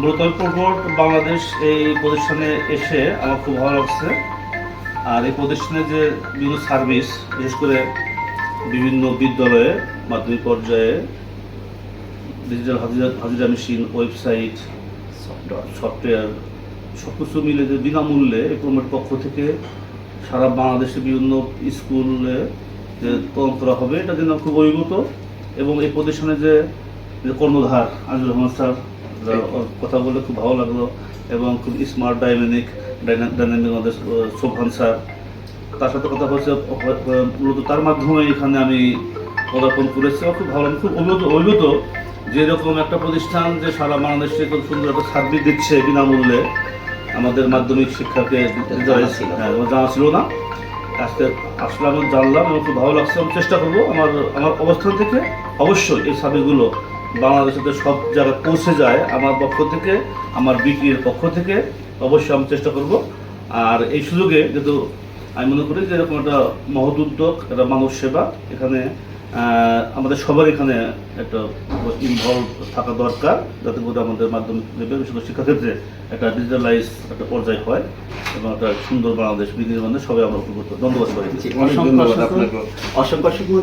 মূলত প্রোপোর্ট বাংলাদেশ এই প্রতিষ্ঠানে এসে আমার খুব ভালো লাগছে। আর এই প্রতিষ্ঠানে যে বিভিন্ন সার্ভিস বিশেষ করে বিভিন্ন বিদ্যালয়ে মাধ্যমিক পর্যায়ে ডিজিটাল হাজিরা হাজিরা মেশিন ওয়েবসাইট সফটওয়্যার সব কিছু মিলে যে বিনামূল্যে এই প্রোমের পক্ষ থেকে সারা বাংলাদেশে বিভিন্ন স্কুলে যে তদন্ত করা হবে, এটা জন্য খুব অভিভূত। এবং এই প্রতিষ্ঠানে যে কর্ণধার আজিজুর রহমান স্যার কথা বলে খুব ভালো লাগল এবং খুব স্মার্ট ডাইনামিক ডাইনামিক আমাদের সোভান স্যার। তার সাথে কথা আহ, মূলত তার মাধ্যমে এখানে আমি পদার্পণ করেছি। আমার খুব ভালো আমি খুব অভিভূত অভিভূত যে এরকম একটা প্রতিষ্ঠান যে সারা বাংলাদেশে খুব সুন্দর একটা সার্ভিস দিচ্ছে বিনামূল্যে। আমাদের মাধ্যমিক শিক্ষাকে জানা ছিল না। হ্যাঁ জানা ছিল না। আজকে আসলাম এবং জানলাম এবং খুব ভালো লাগছে। আমি চেষ্টা করব আমার আমার অবস্থান থেকে অবশ্যই এই সার্ভিসগুলো বাংলাদেশের সব জায়গায় পৌঁছে যায় আমার পক্ষ থেকে আমার বিটির পক্ষ থেকে অবশ্যই আমি চেষ্টা করব। আর এই সুযোগে যেহেতু আমি মনে করি যে এরকম একটা মহৎ উদ্যোগ একটা মানব সেবা এখানে আমাদের সবার এখানে একটা ইনভলভ থাকা দরকার যাতে করে আমাদের মাধ্যমিক লেভেল বিশেষ করে শিক্ষাক্ষেত্রে একটা ডিজিটালাইজ একটা পর্যায় হয় এবং একটা সুন্দর বাংলাদেশ বিনির্মাণে সবাই আমরা উপকৃত ধন্যবাদ সবাইকে। জি, অনেক ধন্যবাদ আপনাকে। অসংখ্য অসংখ্য